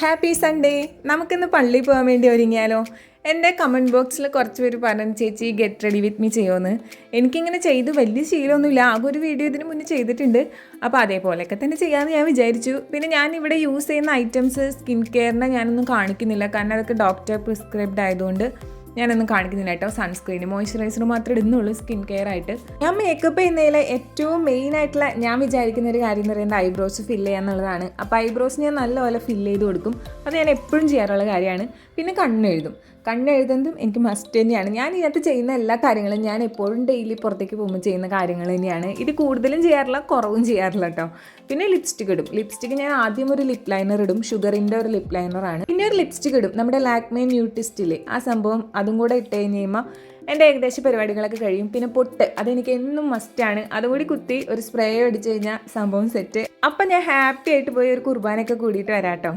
Happy Sunday നമുക്കിന്ന് പള്ളിയിൽ പോകാൻ വേണ്ടി ഒരുങ്ങിയാലോ? എന്റെ കമന്റ് ബോക്സിൽ കുറച്ച് പേര് പറഞ്ഞു ചേച്ചി ഗെറ്റ് റെഡി വിത്ത് മീ ചെയ്യുമെന്ന് എനിക്കിങ്ങനെ ചെയ്ത് വലിയ ശീലമൊന്നുമില്ല. ആകെ ഒരു വീഡിയോ ഇതിന് മുന്നേ ചെയ്തിട്ടുണ്ട്. അപ്പോൾ അതേപോലെയൊക്കെ തന്നെ ചെയ്യാമെന്ന് ഞാൻ വിചാരിച്ചു. പിന്നെ ഞാൻ ഇവിടെ യൂസ് ചെയ്യുന്ന ഐറ്റംസ് സ്കിൻ കെയറിനെ ഞാനൊന്നും കാണിക്കുന്നില്ല. കാരണം അതൊക്കെ ഡോക്ടർ പ്രിസ്ക്രൈബ്ഡ് ആയതുകൊണ്ട്. ഞാനൊന്നും കാണിക്കുന്നില്ല കേട്ടോ. സൺസ്ക്രീൻ മോയ്സ്ചറൈസർ മാത്രമേ ഇടുന്നുള്ളൂ സ്കിൻ കെയർ ആയിട്ട്. ഞാൻ മേക്കപ്പ് ചെയ്യുന്നതിൽ ഏറ്റവും മെയിൻ ആയിട്ടുള്ള ഞാൻ വിചാരിക്കുന്ന ഒരു കാര്യം എന്ന് പറയുന്നത് ഐബ്രോസ് ഫില്ല് ചെയ്യുക എന്നുള്ളതാണ്. അപ്പോൾ ഐബ്രോസ് ഞാൻ നല്ലപോലെ ഫില്ല് ചെയ്ത് കൊടുക്കും. അത് ഞാൻ എപ്പോഴും ചെയ്യാറുള്ള കാര്യമാണ്. പിന്നെ കണ്ണെഴുതും കണ്ണെഴുതുന്നതും എനിക്ക് മസ്റ്റ് തന്നെയാണ്. ഞാൻ ഇതിനകത്ത് ചെയ്യുന്ന എല്ലാ കാര്യങ്ങളും ഞാൻ എപ്പോഴും ഡെയിലി പുറത്തേക്ക് പോകുമ്പോൾ ചെയ്യുന്ന കാര്യങ്ങൾ തന്നെയാണ്. ഇത് കൂടുതലും ചെയ്യാറില്ല കുറവും ചെയ്യാറില്ല കേട്ടോ. പിന്നെ ലിപ്സ്റ്റിക് ഇടും. ലിപ്സ്റ്റിക് ഞാൻ ആദ്യം ഒരു ലിപ് ലൈനർ ഇടും. ഷുഗറിന്റെ ഒരു ലിപ് ലൈനറാണ് പിന്നെ ഒരു ലിപ്സ്റ്റിക് ഇടും. നമ്മുടെ ലാക്മേ ന്യൂട്ടിസ്റ്റിലെ ആ സംഭവം അതും കൂടെ ഇട്ട് കഴിഞ്ഞ് കഴിയുമ്പോൾ എന്റെ ഏകദേശ പരിപാടികളൊക്കെ കഴിയും. പിന്നെ പൊട്ട് അതെനിക്ക് എന്നും മസ്റ്റാണ് അതുകൂടി കുത്തി ഒരു സ്പ്രേ അടിച്ചു കഴിഞ്ഞാൽ സംഭവം സെറ്റ് അപ്പം ഞാൻ ഹാപ്പി ആയിട്ട് പോയി ഒരു കുർബാനയൊക്കെ കൂടിയിട്ട് വരാട്ടോ.